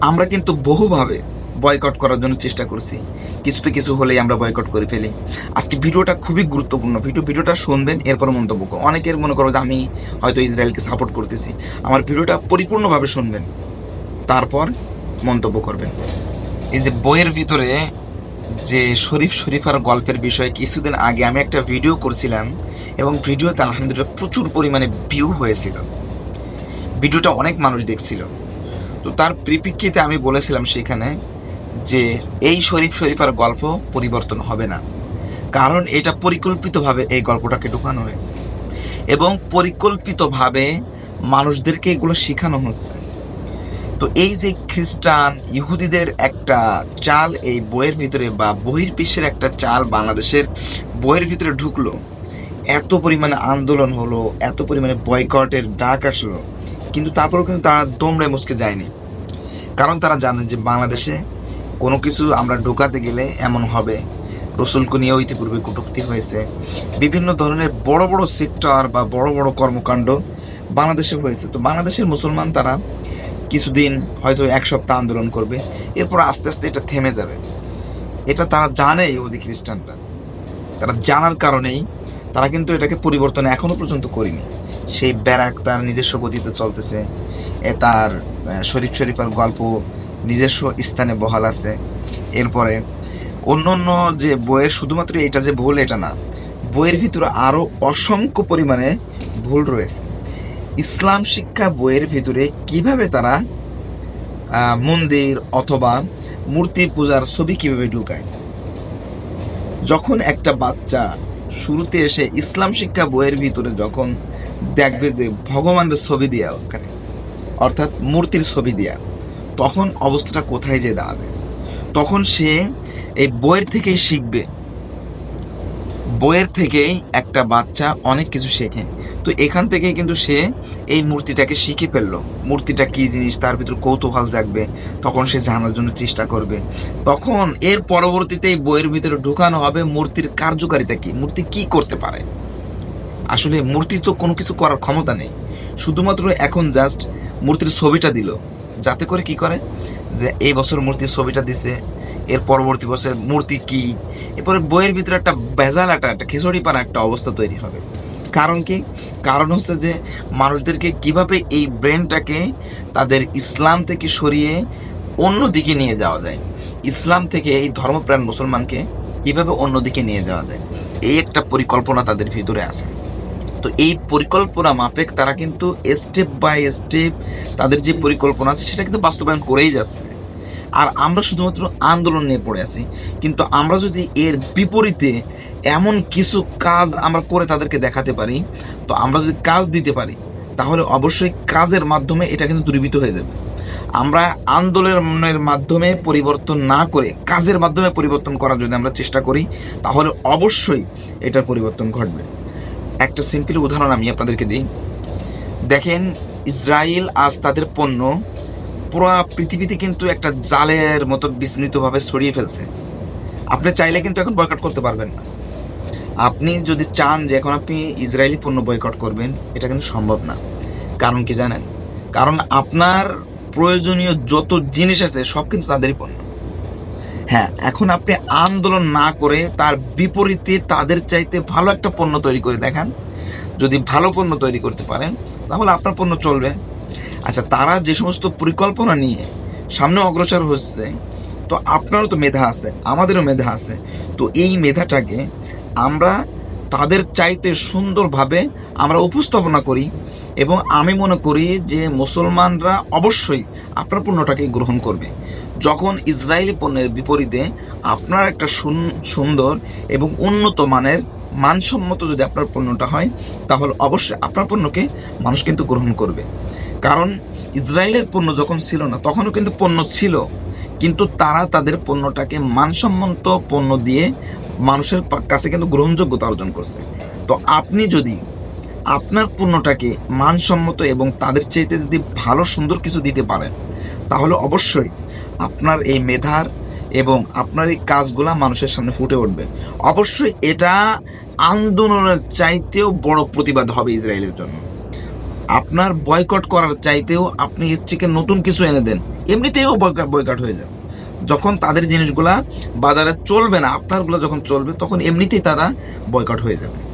আমরা কিন্তু বহুভাবে বয়কট করার জন্য চেষ্টা করছি। কিছুতে কিছু হলেই আমরা বয়কট করে ফেলি। আজকে ভিডিওটা খুবই গুরুত্বপূর্ণ। ভিডিও, ভিডিওটা শুনবেন, এরপর মন্তব্য। অনেকের মনে করো যে আমি হয়তো ইসরায়েলকে সাপোর্ট করতেছি। আমার ভিডিওটা পরিপূর্ণভাবে শুনবেন। তারপর মন্তব্য করবেন। এই যে বইয়ের ভিতরে যে শরীফ শরীফার গল্পের বিষয়ে কিছুদিন আগে আমি একটা ভিডিও করছিলাম এবং ভিডিওতে আলহামদুলিল্লাহ প্রচুর পরিমাণে ভিউ হয়েছিল। ভিডিওটা অনেক মানুষ দেখছিল। তো তার পরিপ্রেক্ষিতে আমি বলেছিলাম সেখানে যে এই শরীফ শরীফার গল্প পরিবর্তন হবে না। কারণ এটা পরিকল্পিতভাবে এই গল্পটাকে ঢুকানো হয়েছে। এবং পরিকল্পিতভাবে মানুষদেরকে এগুলো শেখানো হচ্ছে। তো এই যে খ্রিস্টান ইহুদিদের একটা চাল এই বইয়ের ভিতরে বা বহির বহির্বিশ্বের একটা চাল বাংলাদেশের বইয়ের ভিতরে ঢুকলো, এত পরিমাণে আন্দোলন হলো, এত পরিমাণে বয়কটের ডাক আসলো কিন্তু তারপরেও কিন্তু তারা দমড়ে মুসকে যায়নি। কারণ তারা জানে যে বাংলাদেশে কোনো কিছু আমরা ঢোকাতে গেলে এমন হবে। রসুলকে নিয়েও ইতিপূর্বে কটূক্তি হয়েছে। বিভিন্ন ধরনের বড় বড় সেক্টর বা বড় বড় কর্মকাণ্ড বাংলাদেশে হয়েছে। তো বাংলাদেশের মুসলমান তারা কিছুদিন হয়তো এক সপ্তাহ আন্দোলন করবে। এরপর আস্তে আস্তে এটা থেমে যাবে। এটা তারা জানে ইহুদি খ্রিস্টানরা। তারা জানার কারণেই তারা কিন্তু এটাকে পরিবর্তন এখনও পর্যন্ত করেনি। সেই ব্যারাক তার নিজস্ব গতিতে চলতেছে, এ তার শরীফ শরীফার গল্প নিজস্ব স্থানে বহাল আছে। এরপরে অন্য অন্য যে বইয়ের শুধুমাত্র এটা যে ভুল, এটা না, বইয়ের ভিতরে আরও অসংখ্য পরিমাণে ভুল রয়েছে। ইসলাম শিক্ষা বইয়ের ভিতরে কীভাবে তারা মন্দির অথবা মূর্তি পূজার ছবি কীভাবে ঢুকায়? যখন একটা বাচ্চা শুরুতে এসে ইসলাম শিক্ষা বইয়ের ভিতরে যখন দেখবে যে ভগবানের ছবি দেওয়া ওখানে, অর্থাৎ মূর্তির ছবি দেওয়া তখন অবস্থাটা কোথায় যে দাঁড়াবে? তখন সে এই বইয়ের থেকেই শিখবে বইয়ের থেকেই একটা বাচ্চা অনেক কিছু শেখে। তো এখান থেকেই কিন্তু সে এই মূর্তিটাকে শিখে ফেলল। মূর্তিটা কি জিনিস, তার ভিতর কৌতূহল জাগবে, তখন সে জানার জন্য চেষ্টা করবে। তখন এর পরবর্তীতে এই বইয়ের ভিতরে ঢুকানো হবে মূর্তির কার্যকারিতা কি, মূর্তি কি করতে পারে। আসলে মূর্তি তো কোনো কিছু করার ক্ষমতা নেই। শুধুমাত্র এখন জাস্ট মূর্তির ছবিটা দিল। যাতে করে কি করে? যে এই বছর মূর্তির ছবিটা দিছে এর পরবর্তী বছর মূর্তি কি? এরপরে বইয়ের ভিতরে একটা বেজাল একটা একটা খিচুড়ি পানা একটা অবস্থা তৈরি হবে। কারণ কি? কারণ হচ্ছে যে মানুষদেরকে কীভাবে এই ব্রেনটাকে তাদের ইসলাম থেকে সরিয়ে অন্য দিকে নিয়ে যাওয়া যায়। ইসলাম থেকে এই ধর্মপ্রাণ মুসলমানকে কীভাবে অন্যদিকে নিয়ে যাওয়া যায়? এই একটা পরিকল্পনা তাদের ভিতরে আছে। তো এই পরিকল্পনা মাফিক তারা কিন্তু স্টেপ বাই স্টেপ তাদের যে পরিকল্পনা আছে, সেটা কিন্তু বাস্তবায়ন করেই যাচ্ছে। আর আমরা শুধুমাত্র আন্দোলন নিয়ে পড়ে আছি। কিন্তু আমরা যদি এর বিপরীতে এমন কিছু কাজ আমরা করে তাদেরকে দেখাতে পারি, তো আমরা যদি কাজ দিতে পারি, তাহলে অবশ্যই কাজের মাধ্যমে এটা কিন্তু দূরীভূত হয়ে যাবে। আমরা আন্দোলনের মাধ্যমে পরিবর্তন না করে, কাজের মাধ্যমে পরিবর্তন করার যদি আমরা চেষ্টা করি, তাহলে অবশ্যই এটার পরিবর্তন ঘটবে। একটা সিম্পল উদাহরণ আমি আপনাদেরকে দিই। দেখেন ইসরায়েল আজ তাদের পণ্য পুরো পৃথিবীতে কিন্তু একটা জালের মতো বিস্মৃতভাবে ছড়িয়ে ফেলছে। আপনি চাইলে কিন্তু এখন বয়কট করতে পারবেন না। আপনি যদি চান যে এখন আপনি ইসরায়েলি পণ্য বয়কট করবেন, এটা কিন্তু সম্ভব না। কারণ কি জানেন? কারণ আপনার প্রয়োজনীয় যত জিনিস আছে, সব কিন্তু তাদেরই পণ্য। হ্যাঁ এখন আপনি আন্দোলন না করে তার বিপরীতে তাদের চাইতে ভালো একটা পণ্য তৈরি করে দেখান। যদি ভালো পণ্য তৈরি করতে পারেন, তাহলে আপনার পণ্য চলবে। আচ্ছা তারা যে সমস্ত পরিকল্পনা নিয়ে সামনে অগ্রসর হচ্ছে, তো আপনারও তো মেধা আছে, আমাদেরও মেধা আছে। তো এই মেধাটাকে আমরা তাদের চাইতে সুন্দরভাবে আমরা উপস্থাপনা করি এবং আমি মনে করি যে মুসলমানরা অবশ্যই আপনার পণ্যটাকে গ্রহণ করবে। যখন ইসরায়েলি পণ্যের বিপরীতে আপনার একটা সুন- সুন্দর এবং উন্নত মানের মানসম্মত যদি আপনার পণ্যটা হয়, তাহলে অবশ্যই আপনার পণ্যকে মানুষ কিন্তু গ্রহণ করবে। কারণ ইসরায়েলের পণ্য যখন ছিল না, তখনও কিন্তু পণ্য ছিল। কিন্তু তারা তাদের পণ্যটাকে মানসম্মত পণ্য দিয়ে মানুষের কাছে কিন্তু গ্রহণযোগ্যতা অর্জন করছে। তো আপনি যদি আপনার পণ্যটাকে মানসম্মত এবং তাদের চাইতে যদি ভালো, সুন্দর কিছু দিতে পারেন, তাহলে অবশ্যই আপনার এই মেধার এবং আপনার এই কাজগুলা মানুষের সামনে ফুটে উঠবে। অবশ্যই এটা আন্দোলনের চাইতেও বড় প্রতিবাদ হবে ইসরায়েলের জন্য। আপনার বয়কট করার চাইতেও আপনি এর থেকে নতুন কিছু এনে দেন এমনিতেই ও বয়কাট হয়ে যাবে যখন তাদের জিনিসগুলা বাজারে চলবে না, আপনারগুলো যখন চলবে, তখন এমনিতেই তারা বয়কট হয়ে যাবে।